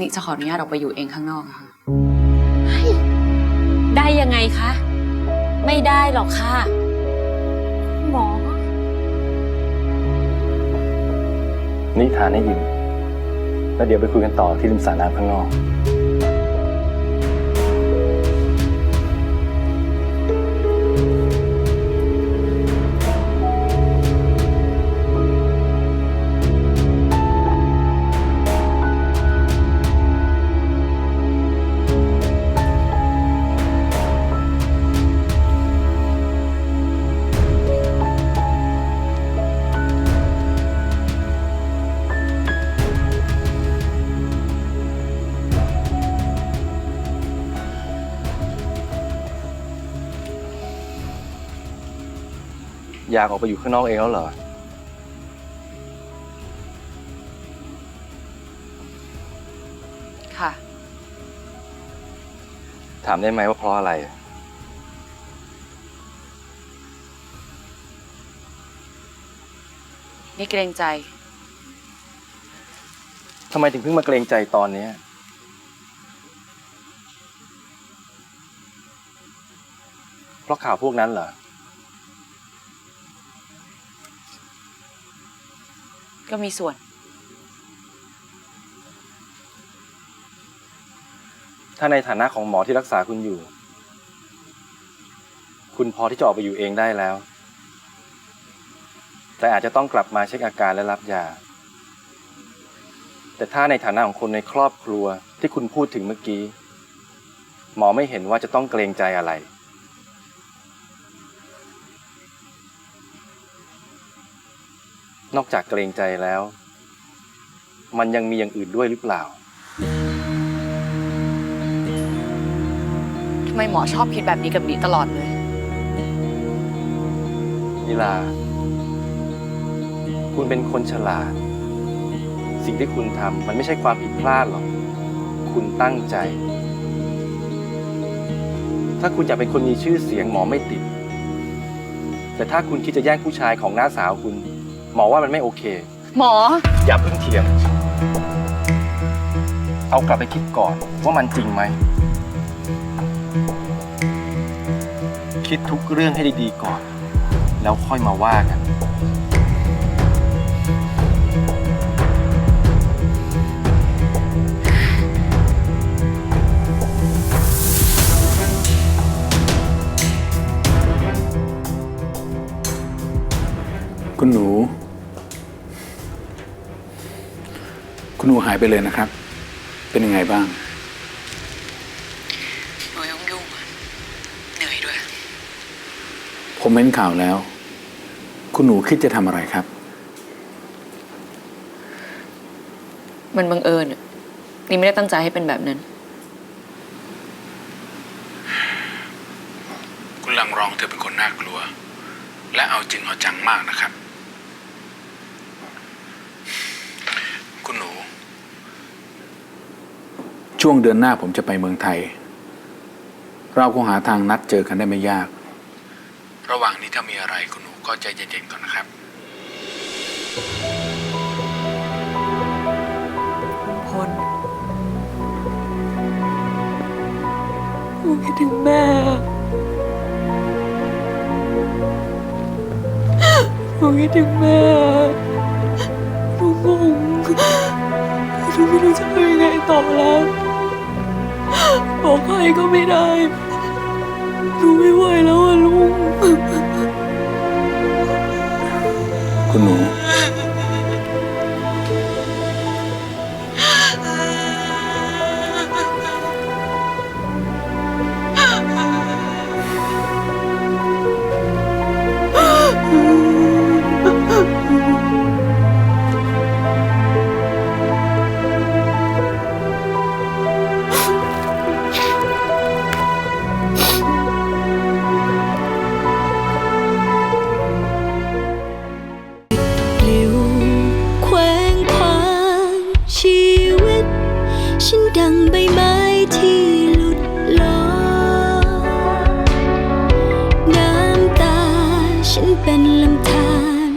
นี่จะขออนุญาตออกไปอยู่เองข้างนอกนะคะได้ยังไงคะ ไม่ได้หรอกค่ะ หมอ นี่ทานให้อิ่มแล้วเดี๋ยวไปคุยกันต่อที่ริมสระน้ำข้างนอก อยากออกไปอยู่ข้างนอกเองแล้วเหรอ ค่ะ ถามได้ไหมว่าเพราะอะไร นี่เกรงใจ ทำไมถึงเพิ่งมาเกรงใจตอนเนี้ยเพราะข่าวพวกนั้นเหรอ ก็มีส่วน ถ้าในฐานะของหมอที่รักษาคุณอยู่ คุณพอที่จะออกไปอยู่เองได้แล้ว แต่อาจจะต้องกลับมาเช็คอาการและรับยา แต่ถ้าในฐานะของคนในครอบครัวที่คุณพูดถึงเมื่อกี้ หมอไม่เห็นว่าจะต้องเกรงใจอะไร นอกจากเกรงใจแล้ว มันยังมีอย่างอื่นด้วยหรือเปล่า ทำไมหมอชอบคิดแบบนี้กับบีตลอดเลย นิลา คุณเป็นคนฉลาด สิ่งที่คุณทำมันไม่ใช่ความผิดพลาดหรอก คุณตั้งใจ ถ้าคุณอยากเป็นคนมีชื่อเสียงหมอไม่ติด แต่ถ้าคุณคิดจะแย่งผู้ชายของน้าสาวคุณ หมอว่ามันไม่โอเค หมอ อย่าเพิ่งเถียง เอากลับไปคิดก่อนว่ามันจริงไหม คิดทุกเรื่องให้ดีๆก่อน แล้วค่อยมาว่ากัน นูหายไปเลยนะครับ เป็นยังไงบ้างหนูยุ่งยุ่งอะเหนื่อยด้วย ผมเห็นข่าวแล้ว คุณหนูคิดจะทำอะไรครับ มันบังเอิญอะนี่ไม่ได้ตั้งใจให้เป็นแบบนั้น คุณลังรองเธอเป็นคนน่ากลัว และเอาจริงเอาจังมากนะครับ คุณหนู ช่วงเดือนหน้าผมจะไปเมืองไทย เราคงหาทางนัดเจอกันได้ไม่ยาก ระหว่างนี้ถ้ามีอะไรคุณหนูก็ใจเย็นๆก่อนนะครับ พลหนูคิดถึงแม่หนูคิดถึงแม่หนูงงหนูไม่รู้จะทำยังไงต่อแล้ว บอกใครก็ไม่ได้หนูไม่ไหวแล้วอะลุง ดังใบไม้ที่หลุดลอยน้ำตาฉันเป็นลำธาร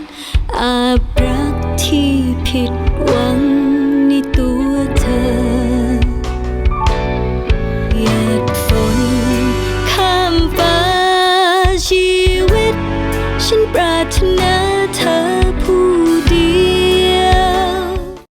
อาบรักที่ผิด